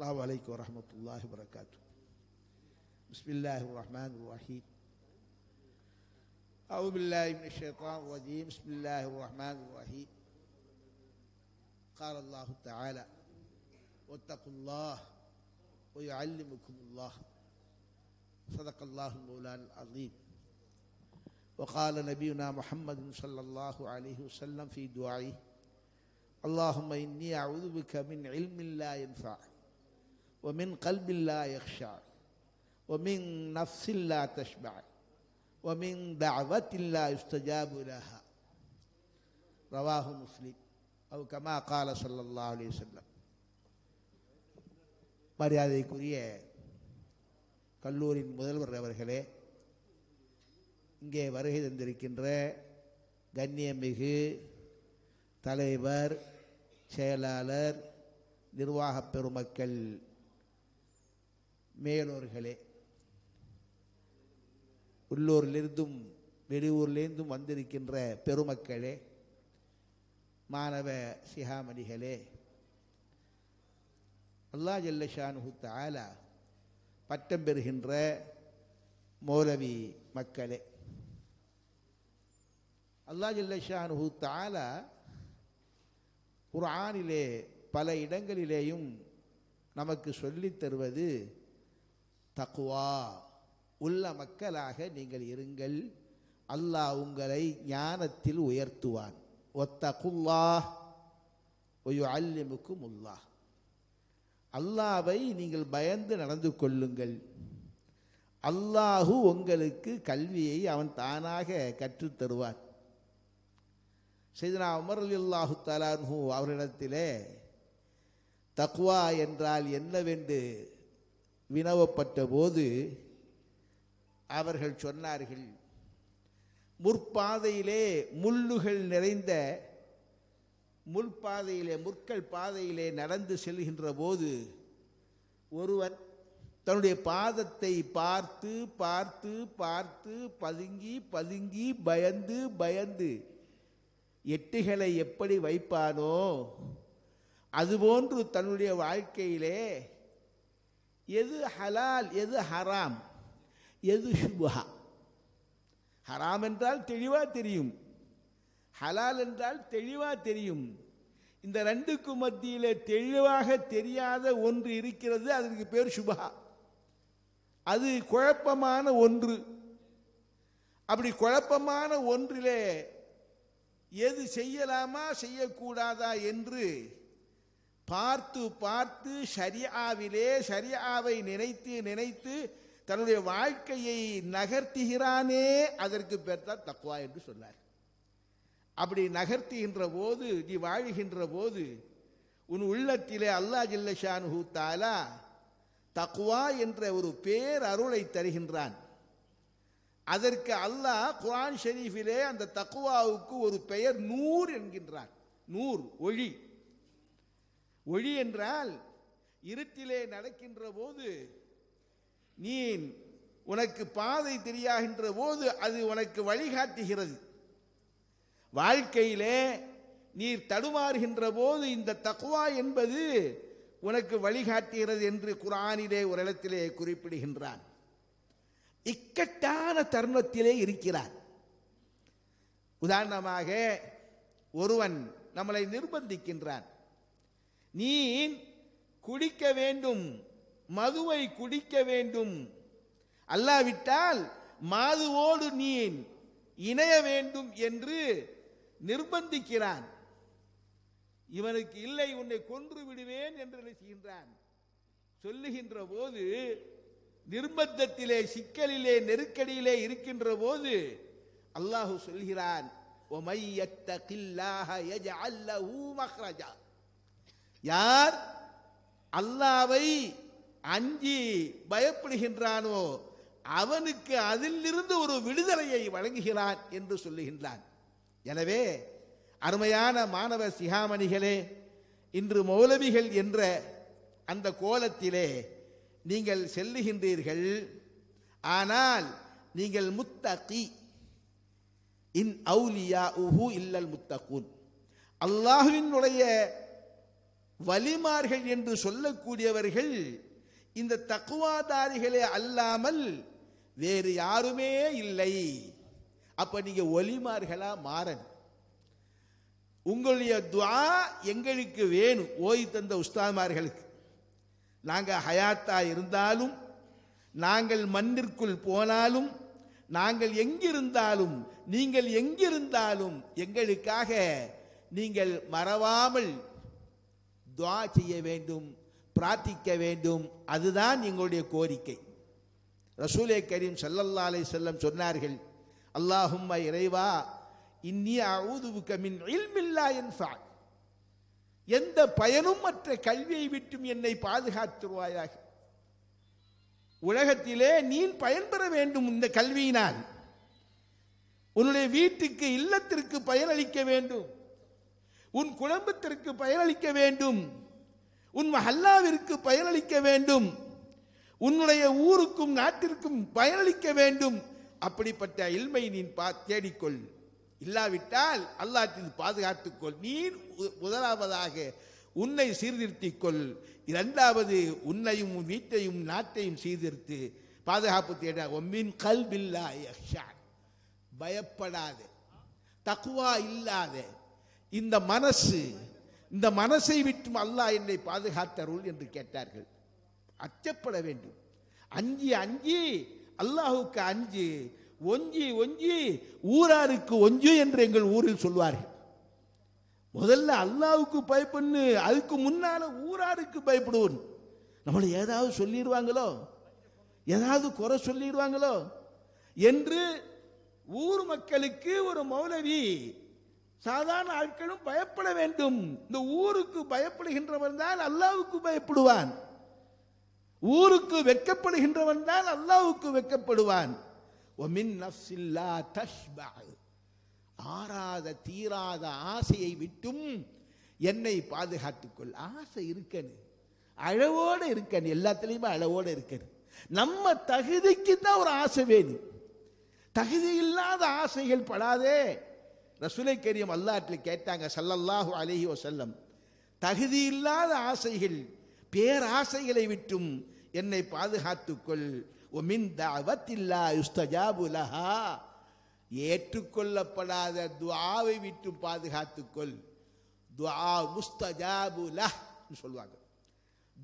السلام عليكم ورحمة الله وبركاته. بسم الله الرحمن الرحيم. أعوذ بالله من الشيطان الرجيم. بسم الله الرحمن الرحيم. قال الله تعالى واتقوا الله ويعلمكم الله. صدق الله المولان العظيم. وقال نبينا محمد صلى الله عليه وسلم في دعائه اللهم إني أعوذ بك من علم لا ينفع ومن قلب لا يخشع ومن نفس لا تشبع ومن دعوة لا يستجاب لها رواه مسلم أو كما قال صلى الله عليه وسلم மரியாதைக்குரிய கல்லூரியின் முதல்வர் அவர்களே இங்கே வருகை தந்திருக்கின்ற கண்ணியமிகு தலைவர் செயலாளர் நிர்வாகப் பெருமக்கள் மேலோர்களே உள்ளூரிலிருந்தும் வெளியூர்லேருந்தும் வந்திருக்கின்ற பெருமக்களே மாணவ சிகாமணிகளே அல்லா ஜல்லஷானு தாலா பட்டம் பெறுகின்ற மௌலவி மக்களே அல்லா ஜல்லஷானு தாலா குர்ஆனிலே பல இடங்களிலேயும் நமக்கு சொல்லித் தருவது தக்குவா உள்ள மக்களாக நீங்கள் இருங்கள். அல்லாஹ் உங்களை ஞானத்தில் உயர்த்துவான். ஒத்தகுல்லா ஒயு அல்லிமுக்கும் உல்லாஹ் அல்லாவை நீங்கள் பயந்து நடந்து கொள்ளுங்கள். அல்லாஹு உங்களுக்கு கல்வியை அவன் தானாக கற்றுத்தருவான் செய்தனா உமர் அலி அல்லாஹு தலான்ஹூ அவரிடத்திலே தக்வா என்றால் என்னவென்று வினவப்பட்ட போது அவர்கள் சொன்னார்கள் முற்பாதையிலே முள்ளுகள் நிறைந்த முள்பாதையிலே முற்கள் பாதையிலே நடந்து செல்கின்ற போது ஒருவன் தன்னுடைய பாதத்தை பார்த்து பார்த்து பார்த்து பதுங்கி பதுங்கி பயந்து பயந்து எட்டுகளை எப்படி வைப்பானோ அதுபோன்று தன்னுடைய வாழ்க்கையிலே எது ஹலால் எது ஹராம் எது சுபஹா ஹராம் என்றால் தெளிவாக தெரியும். ஹலால் என்றால் தெளிவாக தெரியும். இந்த ரெண்டுக்கு மத்தியில் தெளிவாக தெரியாத ஒன்று இருக்கிறது அதற்கு பேர் சுபஹா அது குழப்பமான ஒன்று. அப்படி குழப்பமான ஒன்றிலே எது செய்யலாமா செய்யக்கூடாதா என்று பார்த்து பார்த்து ஷரியாவிலே ஷரியாவை நினைத்து நினைத்து தன்னுடைய வாழ்க்கையை நகர்த்துகிறானே அதற்கு பேர் தான் தக்குவா என்று சொன்னார். அப்படி நகர்த்துகின்ற போது நீ வாழுகின்ற போது உன் உள்ளத்திலே அல்லா ஜில்லஷான் தாலா தக்குவா என்ற ஒரு பேர் அருளை தருகின்றான். அதற்கு அல்லாஹ் குரான் ஷெரீஃபிலே அந்த தக்குவாவுக்கு ஒரு பெயர் நூர் என்கின்றான். நூர் ஒளி. ஒளி என்றால் இருட்டிலே நடக்கின்ற போது நீ உனக்கு பாதை தெரியாகின்ற போது அது உனக்கு வழிகாட்டுகிறது. வாழ்க்கையிலே நீர் தடுமாறுகின்ற போது இந்த தக்குவா என்பது உனக்கு வழிகாட்டுகிறது என்று குரானிலே ஒரு இடத்திலே குறிப்பிடுகின்றான். இக்கட்டான தருணத்திலே இருக்கிறார் உதாரணமாக ஒருவன் நம்மளை நிர்பந்திக்கின்றான். நீ குடிக்க வேண்டும் மதுவை குடிக்க வேண்டும். அல்லாவிட்டால் மாதுவோடு நீ இணைய வேண்டும் என்று நிர்பந்திக்கிறான். இவனுக்கு இல்லை உன்னை கொன்று விடுவேன் என்று நினைச்சுகின்றான் சொல்லுகின்ற போது நிர்பந்தத்திலே சிக்கலிலே நெருக்கடியிலே இருக்கின்ற போது அல்லாஹு சொல்கிறான் யார் அல்லாவை அஞ்சி பயப்படுகின்றானோ அவனுக்கு அதிலிருந்து ஒரு விடுதலையை வழங்குகிறான் என்று சொல்லுகின்றான். எனவே அருமையான மாணவ சிகாமணிகளே இன்று மௌலவிகள் என்ற அந்த கோலத்திலே நீங்கள் செல்லுகின்றீர்கள். ஆனால் நீங்கள் முத்தகி இன் அவுலியா உஹு இல்லல் முத்தகுன். அல்லாஹுவினுடைய வலிமார்கள் என்று சொல்லக்கூடியவர்கள் இந்த தக்குவாதாரிகளே அல்லாமல் வேறு யாருமே இல்லை. அப்ப நீங்க ஒலிமார்களா மாறன் உங்களுடைய துவா எங்களுக்கு வேணும். ஓய் தந்த உஸ்தாமார்களுக்கு நாங்கள் ஹயாத்தா இருந்தாலும் நாங்கள் மண்ணிற்குள் போனாலும் நாங்கள் எங்கிருந்தாலும் நீங்கள் எங்கிருந்தாலும் எங்களுக்காக நீங்கள் மறவாமல் துவா செய்ய வேண்டும் பிரார்த்திக்க வேண்டும். அதுதான் எங்களுடைய கோரிக்கை. ரசூலே கரீம் சல்லல்லா அலை செல்லம் சொன்னார்கள் அல்லாஹும் இறைவா இன்னி அஊதுபுக மின் இல்மில்லா யன்ஃபா எந்த பயனும் மற்ற கல்வியை விட்டும் என்னை பாதுகாத்துருவாயாக. உலகத்திலே நீ பயன்பெற வேண்டும் இந்த கல்வியினால். உன்னுடைய வீட்டுக்கு இல்லத்திற்கு பயனளிக்க வேண்டும். உன் குடும்பத்திற்கு பயனளிக்க வேண்டும். உன் மஹல்லாவிற்கு பயனளிக்க வேண்டும். உன்னுடைய ஊருக்கும் நாட்டிற்கும் பயனளிக்க வேண்டும். அப்படிப்பட்ட இல்மை நீ பா தேடிக்கொள். இல்லாவிட்டால் அல்லாற்றில் பாதுகாத்துக்கொள். நீ முதலாவதாக உன்னை சீர்திருத்திக்கொள். இரண்டாவது உன்னையும் உன் வீட்டையும் நாட்டையும் சீர்திருத்து பாதுகாப்பு தேட. ஒம்மின் கல்பில்லா பயப்படாத. தக்குவா இல்லாத. இந்த மனசு இந்த மனசை விட்டும் அல்லாஹ் என்னை பாதுகாத்தருள் என்று கேட்டார்கள். அச்சப்பட வேண்டும். அஞ்சி அஞ்சி அல்லாஹுக்கு அஞ்சு ஒஞ்சி ஒஞ்சி ஊராருக்கு ஒஞ்சு என்று எங்கள் ஊரில் சொல்வார்கள். முதல்ல அல்லாவுக்கு பயப்படு அதுக்கு முன்னால ஊராருக்கு பயப்படுவோம். நம்மளை ஏதாவது சொல்லிடுவாங்களோ? ஏதாவது குறை சொல்லிடுவாங்களோ? என்று ஊர் மக்களுக்கு ஒரு மௌலவி சாதாரண ஆட்களும் பயப்பட வேண்டும். இந்த ஊருக்கு பயப்படுகின்றவன் தான் அல்லாவுக்கு பயப்படுவான். ஊருக்கு வெக்கப்படுகின்றவன் தான் அல்லாவுக்கு வெட்கப்படுவான். தஷ்பா ஆறாத தீராத ஆசையை விட்டும் என்னை பாதுகாத்துக்கொள். ஆசை இருக்கணும் அழவோடு இருக்கணும் எல்லாத்துலேயுமே அழவோடு இருக்கணும் நம்ம தகுதிக்கு தான் ஒரு ஆசை வேணும். தகுதி இல்லாத ஆசைகள் படாதே. ரசுலை கரியம் அல்லாட்டில் கேட்டாங்க சல்லல்லாஹு அலஹி வசல்லம் தகுதியில்லாத ஆசைகள் பேராசைகளை விட்டும் என்னை பாதுகாத்துக்கொள். ஒமின் தவத்தில்லா யுஸ்தஜாபு ஏற்றுக்கொள்ளப்படாத துவாவை விட்டு பாதுகாத்துக்கொள். துவா முஸ்தஜாபுலஹ் சொல்லுவாங்க.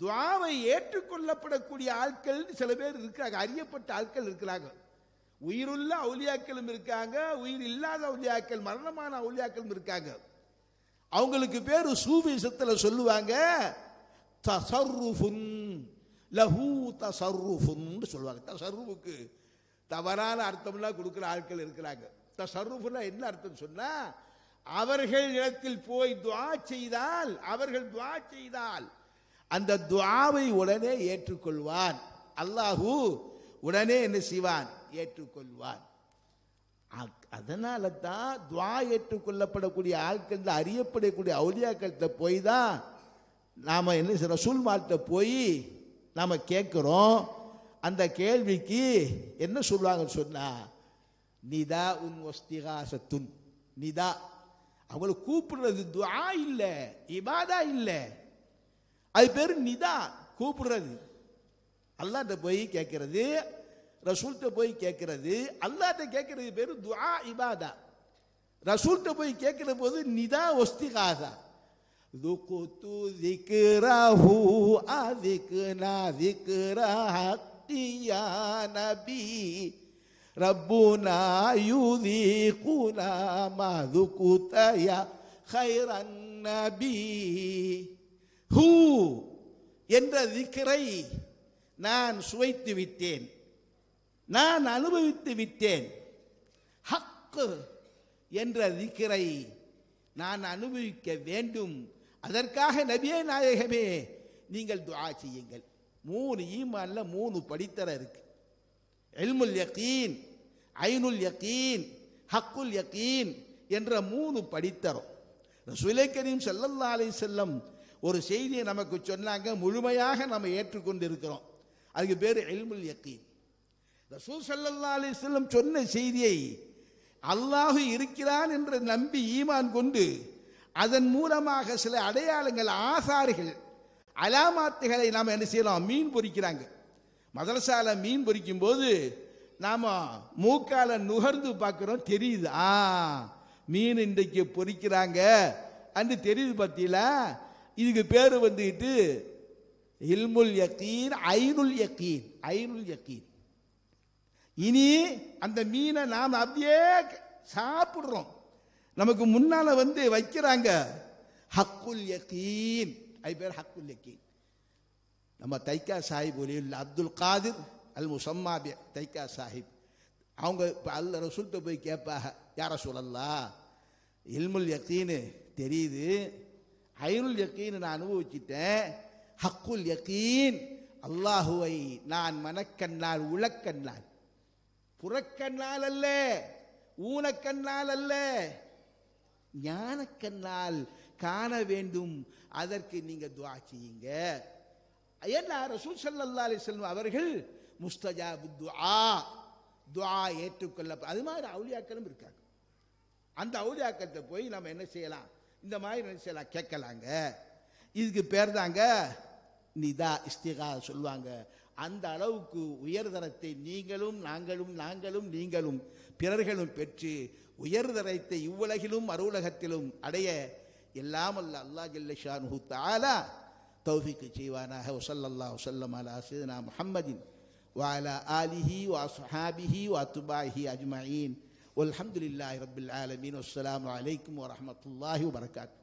துவாவை ஏற்றுக்கொள்ளப்படக்கூடிய ஆட்கள் சில பேர் இருக்கிறாங்க அறியப்பட்ட ஆட்கள் இருக்கிறாங்க. உயிருள்ள அவுலியாக்களும் இருக்காங்க உயிர் இல்லாத அவுலியாக்கள் மரணமான அவுலியாக்களும் இருக்காங்க. அவங்களுக்கு பேர் சூவிசத்தில் சொல்லுவாங்க தசர்ருஃபுன் லஹூ தசர்ருஃபுன்னு சொல்லுவாங்க. தசர்ருஃபுக்கு தவறான அர்த்தம்லாம் கொடுக்குற ஆட்கள் இருக்கிறாங்க. தசர்ருஃபுன்னா என்ன அர்த்தம் சொன்னால் அவர்கள் இடத்தில் போய் துவா செய்தால் அவர்கள் துவா செய்தால் அந்த துவாவை உடனே ஏற்றுக்கொள்வான். அல்லாஹு உடனே என்ன செய்வான்? ஏற்றுக்கொள்வான் அக்- அதனால தான் துவா ஏற்றுக்கொள்ளப்படக்கூடிய ஆட்கள் அறியப்படக்கூடிய அவுளியாக்கள்கிட்ட போய் தான் நாம் என்ன செய்ய ரசூல் போய் நாம் கேட்குறோம் அந்த கேள்விக்கு என்ன சொல்லுவாங்கன்னு சொன்னா நிதா உன் ஒஸ்திகாசத்துன் நிதா. அவங்களை கூப்பிடுறது துவா இல்லை இபாதா இல்லை. அது பேர் நிதா கூப்பிடுறது. அல்லாட்ட போய் கேட்கறது ரசூல்கிட்ட போய் கேட்கறது அல்லாட்ட கேட்கறது பேர் துஆ இபாதா ரசூல்கிட்ட போய் கேட்கிற போது நிதா ஒஸ்திகாசா ذقت ذكره أذكنا ذكر حقي يا نبي ربنا يذيقنا ما ذقت يا خير النبي ஹூ என்ற திக்கரை நான் சுவைத்து விட்டேன் நான் அனுபவித்து விட்டேன். ஹக்கு என்ற திக்கரை நான் அனுபவிக்க வேண்டும். அதற்காக நபியே நாயகமே நீங்கள் துவா செய்யுங்கள். மூணு ஈமான்ல மூணு படித்தர இருக்கு. எல்முல் யகீன் ஐனுல் யகீன் ஹக்குல் யக்கீன் என்ற மூணு படித்தரம். ரசூலை கரீம் செல்லல்லா அலைஹி செல்லம் ஒரு செய்தியை நமக்கு சொன்னாங்க முழுமையாக நம்ம ஏற்றுக்கொண்டு இருக்கிறோம் அதுக்கு பேர் எல்முல் யக்கீன் ரசூ சல்லல்லா அலி செல்லம் சொன்ன செய்தியை அல்லாஹ் இருக்கிறான் என்று நம்பி ஈமான் கொண்டு அதன் மூலமாக சில அடையாளங்கள் ஆசாறுகள் அலாமாத்துகளை நாம் என்ன செய்யலாம்? மீன் பொறிக்கிறாங்க. மதரசால மீன் பொறிக்கும் போது நாம மூக்கால நுகர்ந்து பார்க்குறோம் தெரியுது? ஆ மீன் இன்றைக்கு பொறிக்கிறாங்க. அன்று தெரியுது பார்த்தீங்களா இதுக்கு பேர் வந்துக்கிட்டு இல்முல் யக்கீன் ஐனுல் யக்கீன் ஐனுல் யக்கீன் இனி அந்த மீனை நாம் அப்படியே சாப்பிட்றோம். நமக்கு முன்னால் வந்து வைக்கிறாங்க ஹக்குல் யக்கீன் அது பேர் ஹக்குல் யக்கீன் நம்ம தைக்கா சாஹிப் ஒலியுள்ள அப்துல் காதிர் அல் முசம்மாபி தைக்கா சாஹிப். அவங்க இப்போ அல்ல ரசூல்கிட்ட போய் கேட்பாங்க யார சொல்லல்லா இல்முல் யக்கீனு தெரியுது. ஐருல் யக்கீனு நான் அனுபவிச்சிட்டேன். ஹக்குல் யக்கீன் அல்லாஹுவை நான் மனக்கண்ணால் உளக்கண்ணால் புறக்கண்ணால் அல்ல ஊனக்கண்ணால் அல்ல ஞானக்கண்ணால் காண வேண்டும். அதற்கு நீங்க துவா செய்யுங்க. ஏன்னா ரசூல் ஸல்லல்லாஹு அவர்கள் முஸ்தஜாபு துவா துவா ஏற்றுக்கொள்ள அது மாதிரி அவுளியாக்களும் இருக்காங்க. அந்த அவுளியாக்கத்தை போய் நம்ம என்ன செய்யலாம்? இந்த மாதிரி என்ன செய்யலாம்? கேட்கலாங்க. இதுக்கு பேர் தாங்க நிதா இஸ்திகா சொல்லுவாங்க. அந்த அளவுக்கு உயர்தரத்தை நீங்களும் நாங்களும் நாங்களும் நீங்களும் பிறர்களும் பெற்று உயர்தரத்தை இவ்வுலகிலும் அருவுலகத்திலும் அடைய எல்லாம் அல்ல அல்லாஹ் ஜல்ல ஷானுஹு தஆலா தௌஃபீக்கு செய்வானாக வஸல்லல்லாஹு வஸல்லம் அலா சையதினா முஹம்மதின் وعلى آله وأصحابه وأتباعه أجمعين والحمد لله رب العالمين والسلام عليكم ورحمة الله وبركاته